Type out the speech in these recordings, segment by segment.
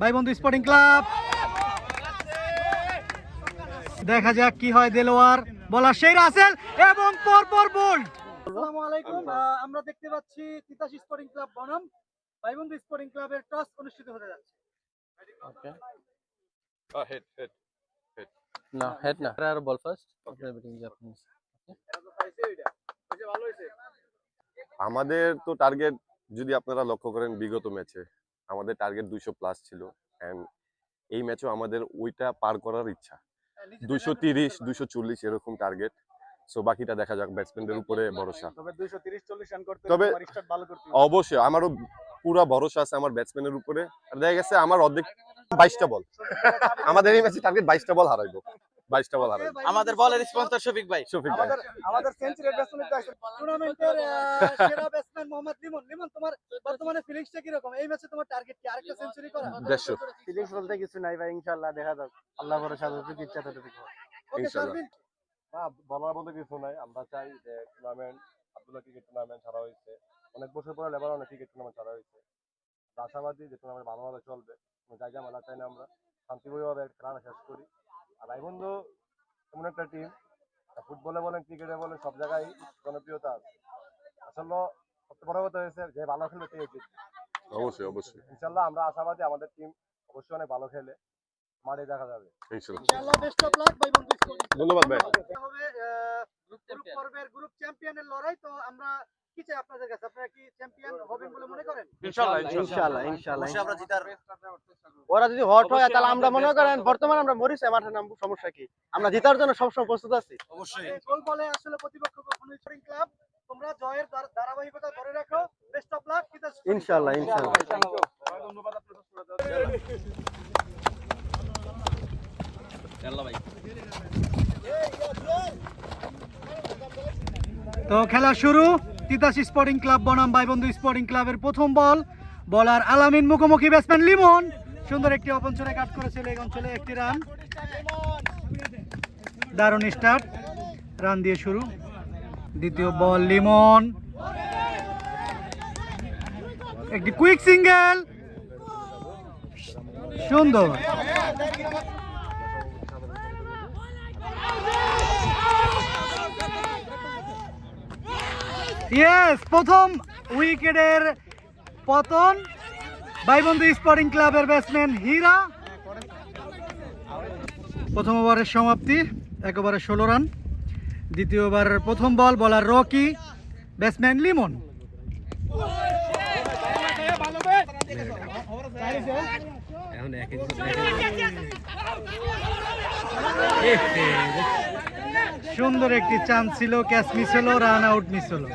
ভাই বন্ধু sporting club দেখা যাক কি হয় দেলোয়ার বলা সেই রাসেল এবং পর পর বোল্ড আসসালামু আলাইকুম আমরা দেখতে পাচ্ছি তিতাস স্পোর্টিং ক্লাব বনাম ভাই বন্ধু স্পোর্টিং ক্লাবের টস অনুষ্ঠিত হতে যাচ্ছে. Uh, hit, hit. No, head na. Try ball first. Okay, between Japanese. আমাদের তো টার্গেট যদি আপনারা লক্ষ্য করেন বিগত ম্যাচে আমাদের টার্গেট দুইশো প্লাস ছিল অ্যান্ড এই ম্যাচও আমাদের ওইটা পার করার ইচ্ছা। দুইশো তিরিশ দুইশো চল্লিশ এরকম টার্গেট সো বাকিটা দেখা যাক ব্যাটসম্যানদের উপরে ভরসা। তবে 230 40 তবে- তোমার স্টার্ট ভালো করতে অবশ্যই আমারও পুরা ভরসা আছে আমার ব্যাটসম্যানের উপরে। আর দেখা গেছে আমার অর্ধেক বাইশটা বল আমাদের এই ম্যাচে টার্গেট বাইশটা বল হারাইবো। বাইশটা বল আমাদের বলের স্পন্সর শফিক ভাই। শফিক ভাই। আমাদের সেঞ্চুরি ব্যাটসম্যান টুর্নামেন্টের সেরা ব্যাটসম্যান মোহাম্মদ লিমন। লিমন তোমার বর্তমানে ফিলিংসটা কি রকম এই ম্যাচে তোমার টার্গেট কি? আরেকটা সেঞ্চুরি করা? ফিলিংস বলতে কিছু নাই ভাই ইনশাআল্লাহ দেখা যাক। আল্লাহ ভরসা যতটুকু ইচ্ছা ততটুকু ওকে ইনশাআল্লাহ। না বলার মতো কিছু নাই। আমরা চাই যে টুর্নামেন্ট আব্দুল্লাহ ক্রিকেট টুর্নামেন্ট ছাড়া হয়েছে। অনেক বছর পরে লেবার অনেক ক্রিকেট টুর্নামেন্ট ছাড়া হয়েছে। আশাবাদী যে টুর্নামেন্ট ভালোভাবে চলবে। কোনো জায়গা মেলা চাই না আমরা। শান্তিপূর্ণভাবে খেলাটা শেষ করি। আর রাইবন্ধু এমন একটা টিম ফুটবলে বলেন ক্রিকেটে বলেন সব জায়গায় জনপ্রিয়তা আছে। আসলে সবচেয়ে বড় কথা হয়েছে যে ভালো খেলবে সে জিতবে। অবশ্যই অবশ্যই। ইনশাল্লাহ আমরা আশাবাদী আমাদের টিম অবশ্যই অনেক ভালো খেলে। মাঠে দেখা যাবে। ইনশাল্লাহ। ইনশাআল্লাহ বেস্ট অফ লাক ভাই ধন্যবাদ ভাই। গ্রুপ পর্বের গ্রুপ চ্যাম্পিয়নের লড়াই তো আমরা কি চাই আপনাদের কাছে? আপনারা কি চ্যাম্পিয়ন হবেন বলে মনে করেন? ইনশাআল্লাহ ইনশাআল্লাহ। ইনশাআল্লাহ আমরা জিতার ওরা যদি হট হয় তাহলে আমরা মনে করেন বর্তমানে আমরা মরিছে মাঠে নামবো সমস্যা কি? আমরা জেতার জন্য সবসময় প্রস্তুত আছি। অবশ্যই। গোল বলে আসলে প্রতিপক্ষ কখনোই স্পোর্টিং ক্লাব তোমরা জয়ের ধারাবাহিকতা ধরে রাখো বেস্ট অফ লাক ইনশাআল্লাহ ইনশাআল্লাহ। ভাই তো খেলা শুরু। তিতাস স্পোর্টিং ক্লাব বনাম বাইবন্ধু স্পোর্টিং ক্লাবের প্রথম বল। বলার আলামিন মুখোমুখি ব্যাটসম্যান লিমন। সুন্দর একটি অপঞ্চলে কাট করেছিল এই অঞ্চলে একটি রান দারুণ স্টার্ট রান দিয়ে শুরু। দ্বিতীয় বল লিমন। একটি কুইক সিঙ্গেল সুন্দর। ইয়েস প্রথম উইকেটের পতন। বাইবন্ধু স্পোর্টিং ক্লাবের ব্যাটসম্যান হীরা। প্রথম ওভারের সমাপ্তি এক ওভারে ষোলো রান। দ্বিতীয় ওভারের প্রথম বল বলার রকি ব্যাটসম্যান লিমন। সুন্দর একটি চান্স ছিল ক্যাচ মিস হলো রান আউট মিস হলো।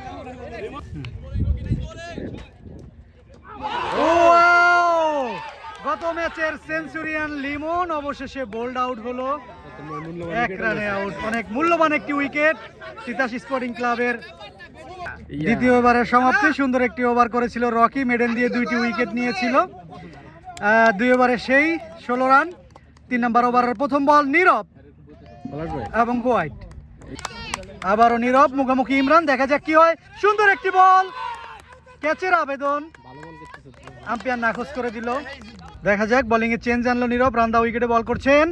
গত ম্যাচের সেঞ্চুরিয়ান লিমন অবশেষে বোল্ড আউট হলো। এক রানে আউট অনেক মূল্যবান একটি উইকেট তিতাস স্পোর্টিং ক্লাবের। দ্বিতীয় ওভারের সমাপ্তি সুন্দর একটি ওভার করেছিল রকি মেডেল দিয়ে দুইটি উইকেট নিয়েছিল। দুই ওভারে সেই ষোলো রান তিন নম্বর ওভারের প্রথম বল নীরব এবং হোয়াইট। আবারও নীরব মুখোমুখি ইমরান দেখা যাক কি হয়। সুন্দর একটি বল ক্যাচের আবেদন। আম্পায়ার নাকচ করে দিল। দেখা যাক বোলিং এ চেঞ্জ আনলো নীরব রান্দা উইকেটে বল করছেন।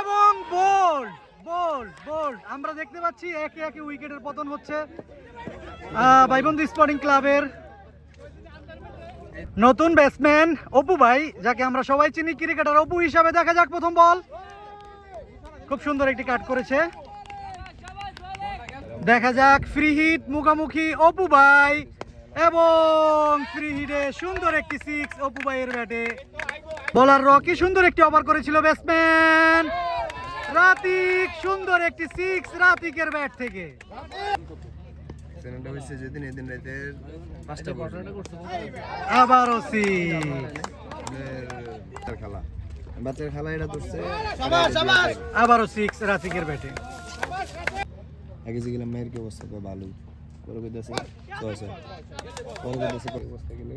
এবং বোল্ড বোল্ড বোল্ড আমরা দেখতে পাচ্ছি একে একে উইকেটের পতন হচ্ছে। আহ, বাইবন্ধু স্পোর্টিং ক্লাবের নতুন ব্যাটসম্যান অপু ভাই যাকে আমরা সবাই চিনি ক্রিকেটার অপু হিসাবে। দেখা যাক প্রথম বল খুব সুন্দর একটি কাট করেছে। দেখা যাক ফ্রি হিট মুখামুখি অপু ভাই এবং ফ্রি হিটে সুন্দর একটি সিক্স অপু ভাইয়ের ব্যাটে বলার রকি সুন্দর একটি ওভার করেছিল ব্যাটসম্যান রাতিক সুন্দর একটি সিক্স রাতিকের ব্যাট থেকে। আবারও সিক্স বাচ্চার খেলা। বাচ্চার খেলা এটা ধরছে। আবারও সিক্স রাতিকের ব্যাটে আগে যে গেলাম মায়ের কি অবস্থা? ভালো পরে কইতাছে পরে কইতাছে পরে অবস্থা গেলে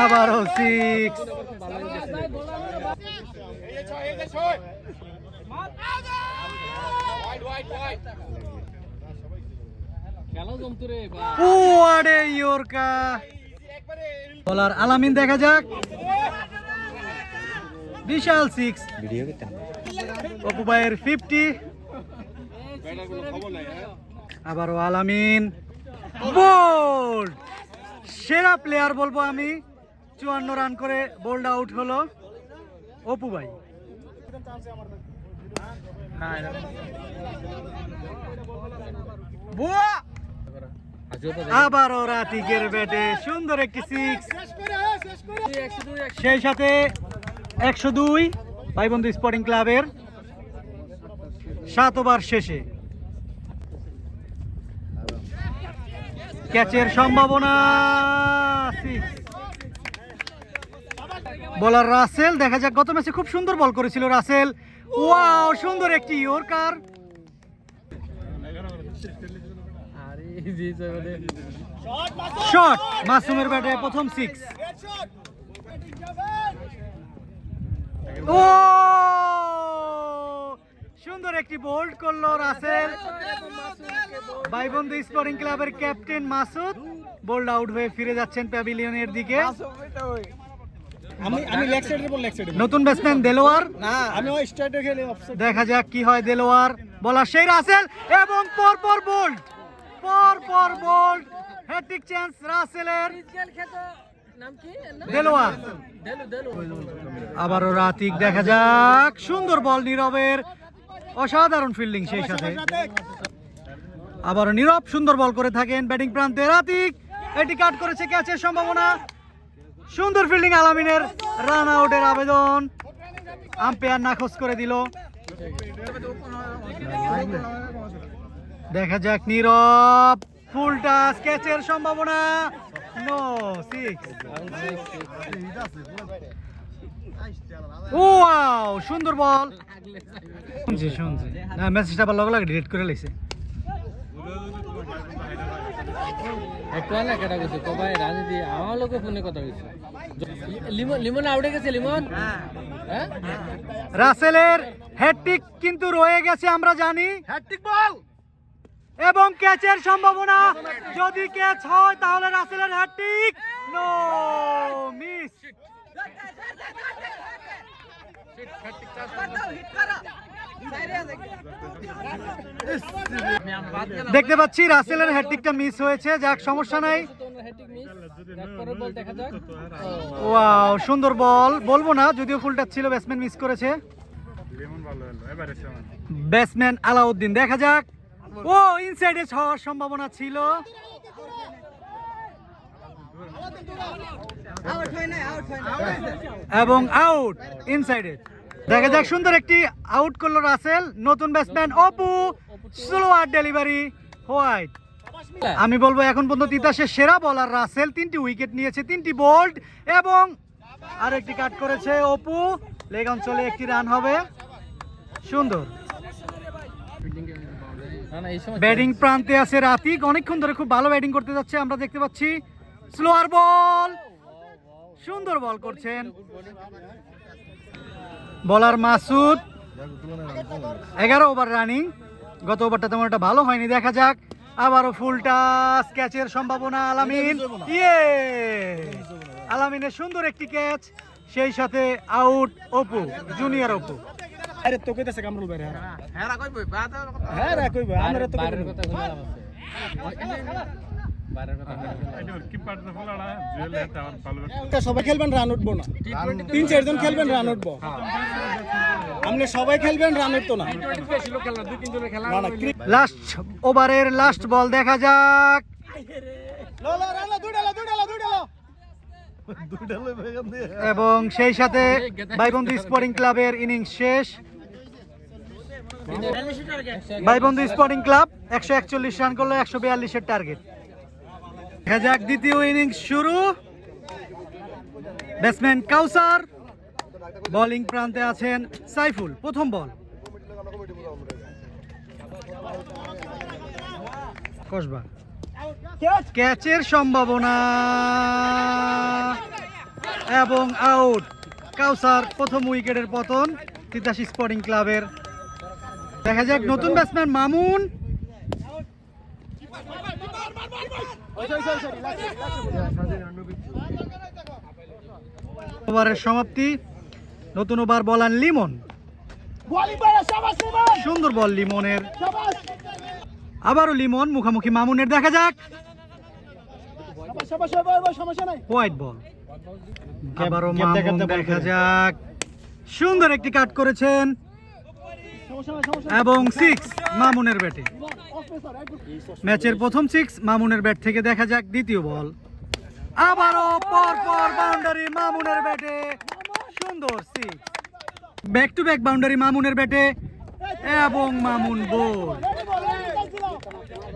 আবারও সিক্স বলার আলামিন দেখা যাক। বিশাল সিক্স অপু ভাইয়ের ফিফটি আবারও আলামিন। বোল্ড সেরা প্লেয়ার বলব আমি। চুয়ান্ন রান করে বোল্ড আউট হলো অপু ভাই। আবারও রাতিকের ব্যাটে সুন্দর একটি সিক্স সেই সাথে একশো দুই ভাইবন্ধু স্পোর্টিং ক্লাবের সাত ওভার শেষে। ক্যাচের সম্ভাবনা six। বলার রাসেল দেখা যাক গত ম্যাচে খুব সুন্দর বল করেছিল রাসেল। ওয়াও সুন্দর একটি ইয়র্কার শট মাসুমের ব্যাটে প্রথম সিক্স ও সুন্দর একটি বোল্ড করল রাসেল। স্পোর্টিং ক্লাবের ক্যাপ্টেন মাসুদ। বোল্ড আউট হয়ে ফিরে যাচ্ছেন প্যাভিলিয়নের দিকে। আমি আমি লেগ সাইডের বল লেগ সাইডে নতুন ব্যাটসম্যান দেলোয়ার। না আমি ওই স্ট্রাইটে খেলি অফসাইড দেখা যাক কি হয় দেলোয়ার। বলা সেই রাসেল এবং পর পর বোল্ড পর পর বোল্ড হ্যাট্রিক চান্স রাসেলের। দেলোয়ার। আবারও রাতিক দেখা যাক। সুন্দর বল নীরবের। অসাধারণ ফিল্ডিং সেই সাথে। আবারও নীরব সুন্দর বল করে থাকেন ব্যাটিং প্রান্তে। রাতিক এটি কাট করেছে ক্যাচের সম্ভাবনা। সুন্দর ফিল্ডিং আলামিনের রান আউটের আবেদন। আম্পায়ার নাকচ করে দিল। দেখা যাক নীরব। ফুলটা স্কেচের সম্ভাবনা। নো সিক্স ওয়াও সুন্দর বল শুনছি শুনছি। না মেসেজটা আবার লগে লাগে ডিলিট করে লাইছে। একটু না কেটা গেছে। কবাই রাজনীতি আমার লোক ফোনে কথা হয়েছে লিমন লিমন আউটে গেছে লিমন? হ্যাঁ? রাসেলের হ্যাট্রিক কিন্তু রয়ে গেছে আমরা জানি। Hat-trick ball! এবং ক্যাচের সম্ভাবনা যদি ক্যাচ হয় তাহলে রাসেলের হ্যাট্রিক নো মিস দেখতে পাচ্ছি রাসেলের হ্যাট্রিকটা মিস হয়েছে যাক সমস্যা নাই। ওয়াও সুন্দর বল। বলব না যদিও ফুলটা ছিল ব্যাটসম্যান মিস করেছে। ব্যাটসম্যান আলাউদ্দিন দেখা যাক। ও ইনসাইডে হওয়ার সম্ভাবনা ছিল। এবং আউট ইনসাইডে দেখা যাক সুন্দর একটি আউট করল রাসেল। নতুন batsman Apu slower delivery wide আমি বলব এখন পর্যন্ত তিতাসের সেরা বলার রাসেল। তিনটি উইকেট নিয়েছে তিনটি বোল্ড এবং আরেকটি কাট করেছে অপু। লেগ অঞ্চলে একটি রান হবে। সুন্দর। ব্যাটিং প্রান্তে আছে রাতিক। অনেকক্ষণ ধরে খুব ভালো ব্যাটিং করতে যাচ্ছে আমরা দেখতে পাচ্ছি। স্লোয়ার বল সুন্দর বল করছেন। বলার মাসুদ। এগারো ওভার রানিং গত ওভারটা তেমন একটা ভালো হয়নি দেখা যাক। আবারও ফুল টাচ ক্যাচের সম্ভাবনা আলামিন। ইয়ে আলামিনের সুন্দর একটি ক্যাচ সেই সাথে আউট অপু জুনিয়র অপু আরে তো কইতাছে কামরুল ভাই হ্যাঁ রা কইবো হ্যাঁ রা কইবো আমরা তো বাইরের কথা আছে। সবাই খেলবেন রান উঠবো না। তিন চারজন খেলবেন রান উঠবো। আপনি সবাই খেলবেন রান উঠতো না। লাস্ট ওভারের লাস্ট বল দেখা যাক। এবং সেই সাথে বাইবন্ধু স্পোর্টিং ক্লাবের ইনিংস শেষ। বাইবন্ধু স্পোর্টিং ক্লাব একশো একচল্লিশ রান করল একশো বিয়াল্লিশের টার্গেট দেখা যাক দ্বিতীয় ইনিংস শুরু। ব্যাটসম্যান কাউসার বোলিং প্রান্তে আছেন সাইফুল, প্রথম বল। কসবা ক্যাচের সম্ভাবনা। এবং আউট। কাউসার প্রথম উইকেটের পতন, তিতাসি স্পোর্টিং ক্লাবের। দেখা যাক নতুন ব্যাটসম্যান মামুন। ওভারের সমাপ্তি। নতুন ওভার বলান লিমন। সুন্দর বল লিমনের। আবারও লিমন মুখোমুখি মামুনের দেখা যাক। হোয়াইট বল আবারও মামুন দেখা যাক। সুন্দর একটি কাট করেছেন। এবং সিক্স মামুনের ব্যাটে। ম্যাচের প্রথম সিক্স মামুনের ব্যাট থেকে দেখা যাক দ্বিতীয় বল। আবারও পর পর বাউন্ডারি মামুনের ব্যাটে। সুন্দর six back to back boundary মামুনের ব্যাটে এবং মামুন বল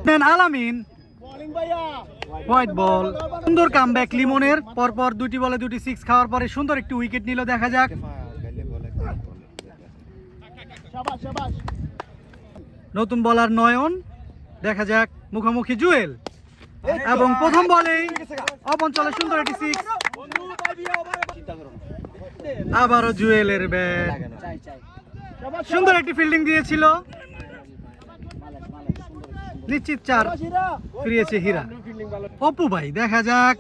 দেন আলামিন। হোয়াইট বল সুন্দর কামব্যাক লিমনের। পরপর দুটি বলে দুটি সিক্স খাওয়ার পরে সুন্দর একটি উইকেট নিল দেখা যাক। নতুন বলার নয়ন দেখা যাক মুখোমুখি জুয়েল। এবং প্রথম বলেই অপঞ্চলে সুন্দর একটি সিক্স আবারও জুয়েলের ব্যাট। সুন্দর একটি ফিল্ডিং দিয়েছিল। নিশ্চিত চার ফিরিয়েছে হীরা। অপু ভাই দেখা যাক।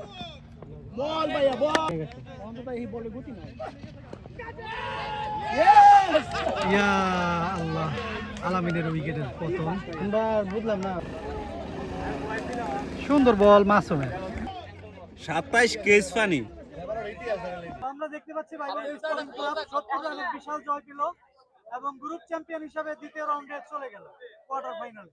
ইয়া আল্লাহ আলামিনের উইকেটের পতন। বুঝলাম না। সুন্দর বল মাসুমের। সাতাইশ কেস ফানি। আমরা দেখতে পাচ্ছি সত্তর রানের বিশাল জয় পেল এবং গ্রুপ চ্যাম্পিয়ন হিসাবে দ্বিতীয় রাউন্ডে চলে গেল কোয়ার্টার ফাইনাল